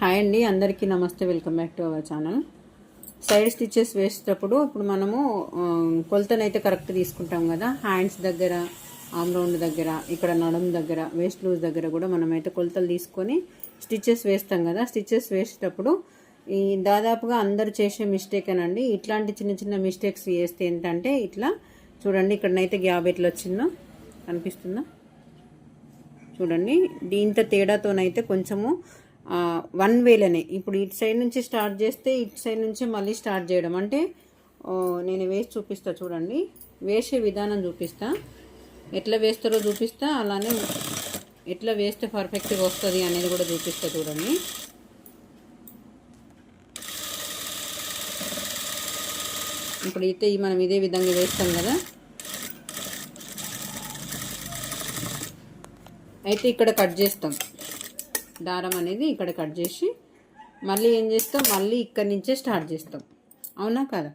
Hi అండి అందరికీ నమస్తే welcome back to our channel. Side stitches వేసేటప్పుడు ఇప్పుడు మనము కొలతనైతే కరెక్ట్ తీసుకుంటాం కదా. హ్యాండ్స్ దగ్గర ఆమ్ రౌండ్ దగ్గర ఇక్కడ నడుం దగ్గర వేస్ట్ లూజ్ దగ్గర కూడా మనమైతే కొలతలు తీసుకొని స్టిచెస్ వేస్తాం కదా. స్టిచెస్ వేసేటప్పుడు ఈ దాదాపుగా అందరు చేసే మిస్టేక్ అనండి. ఇట్లాంటి చిన్న చిన్న మిస్టేక్స్ చేస్తే ఏంటంటే ఇట్లా చూడండి ఇక్కడనైతే గ్యాప్ ఎట్లా వచ్చిందో కనిపిస్తుందా? చూడండి దీంతో తేడాతోనైతే కొంచెము వన్ వేలోనే ఇప్పుడు ఇటు సైడ్ నుంచి స్టార్ట్ చేస్తే ఇటు సైడ్ నుంచి మళ్ళీ స్టార్ట్ చేయడం. అంటే నేను వేసి చూపిస్తా చూడండి. వేసే విధానం చూపిస్తా. ఎట్లా వేస్తారో చూపిస్తా. అలానే ఎట్లా వేస్తే పర్ఫెక్ట్గా వస్తుంది అనేది కూడా చూపిస్తా చూడండి. ఇప్పుడు అయితే మనం ఇదే విధంగా వేస్తాం కదా. అయితే ఇక్కడ కట్ చేస్తాం. దారం అనేది ఇక్కడ కట్ చేసి మళ్ళీ ఏం చేస్తాం? మళ్ళీ ఇక్కడి నుంచే స్టార్ట్ చేస్తాం. అవునా కదా?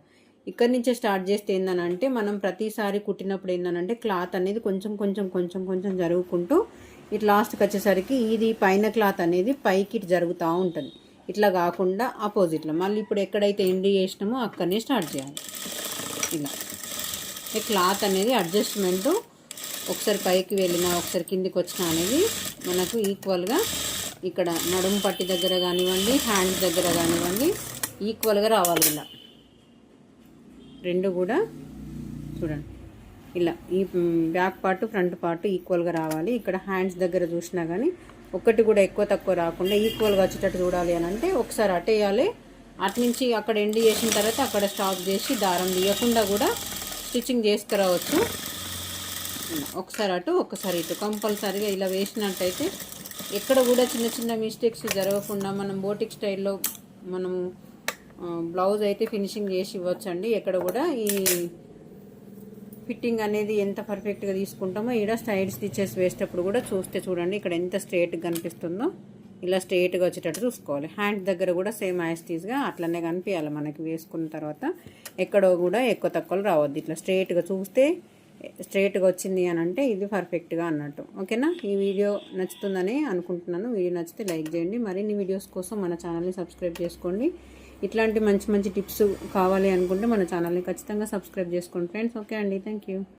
ఇక్కడి నుంచే స్టార్ట్ చేస్తే ఏందనంటే మనం ప్రతిసారి కుట్టినప్పుడు ఏందనంటే క్లాత్ అనేది కొంచెం కొంచెం కొంచెం కొంచెం జరుగుకుంటూ ఇట్లా లాస్ట్కి వచ్చేసరికి ఇది పైన క్లాత్ అనేది పైకి ఇటు జరుగుతూ ఉంటుంది. ఇట్లా కాకుండా ఆపోజిట్లో మళ్ళీ ఇప్పుడు ఎక్కడైతే ఎండి చేసినామో అక్కడనే స్టార్ట్ చేయాలి. ఇలా. ఈ క్లాత్ అనేది అడ్జస్ట్మెంట్ ఒకసారి పైకి వెళ్ళినా ఒకసారి కిందికి వచ్చినా అనేది మనకు ఈక్వల్గా ఇక్కడ నడుము పట్టి దగ్గర కానివ్వండి హ్యాండ్స్ దగ్గర కానివ్వండి ఈక్వల్గా రావాలి ఇలా. రెండు కూడా చూడండి. ఇలా ఈ బ్యాక్ పార్ట్ ఫ్రంట్ పార్ట్ ఈక్వల్గా రావాలి. ఇక్కడ హ్యాండ్స్ దగ్గర చూసినా కానీ ఒక్కటి కూడా ఎక్కువ తక్కువ రాకుండా ఈక్వల్గా వచ్చేటట్టు చూడాలి అని అంటే ఒకసారి అటేయాలి అటు నుంచి అక్కడ ఎండి చేసిన తర్వాత అక్కడ స్టాప్ చేసి దారం తీయకుండా కూడా స్టిచ్చింగ్ చేసుకురావచ్చు ఒకసారి అటు ఒకసారి ఇటు. కంపల్సరీగా ఇలా వేసినట్టయితే ఎక్కడ కూడా చిన్న చిన్న మిస్టేక్స్ జరగకుండా మనం బోటిక్ స్టైల్లో మనం బ్లౌజ్ అయితే ఫినిషింగ్ చేసి ఇవ్వచ్చండి. ఎక్కడ కూడా ఈ ఫిట్టింగ్ అనేది ఎంత పర్ఫెక్ట్గా తీసుకుంటామో ఇక్కడ సైడ్ స్టిచెస్ వేసేటప్పుడు కూడా చూస్తే చూడండి ఇక్కడ ఎంత స్ట్రేట్గా కనిపిస్తుందో. ఇలా స్ట్రేట్గా వచ్చేటట్టు చూసుకోవాలి. హ్యాండ్ దగ్గర కూడా సేమ్ యాస్టీస్గా అట్లనే కనిపించాలి మనకి వేసుకున్న తర్వాత. ఎక్కడో కూడా ఎక్కువ తక్కువలు రావద్దు. ఇట్లా స్ట్రేట్గా చూస్తే స్ట్రేట్గా వచ్చింది అని అంటే ఇది పర్ఫెక్ట్గా అన్నట్టు. ఓకేనా? ఈ వీడియో నచ్చుతుందని అనుకుంటున్నాను. వీడియో నచ్చితే లైక్ చేయండి. మరిన్ని వీడియోస్ కోసం మన ఛానల్ని సబ్స్క్రైబ్ చేసుకోండి. ఇట్లాంటి మంచి మంచి టిప్స్ కావాలి అనుకుంటే మన ఛానల్ని ఖచ్చితంగా సబ్స్క్రైబ్ చేసుకోండి. ఫ్రెండ్స్ ఓకే అండి. Thank you.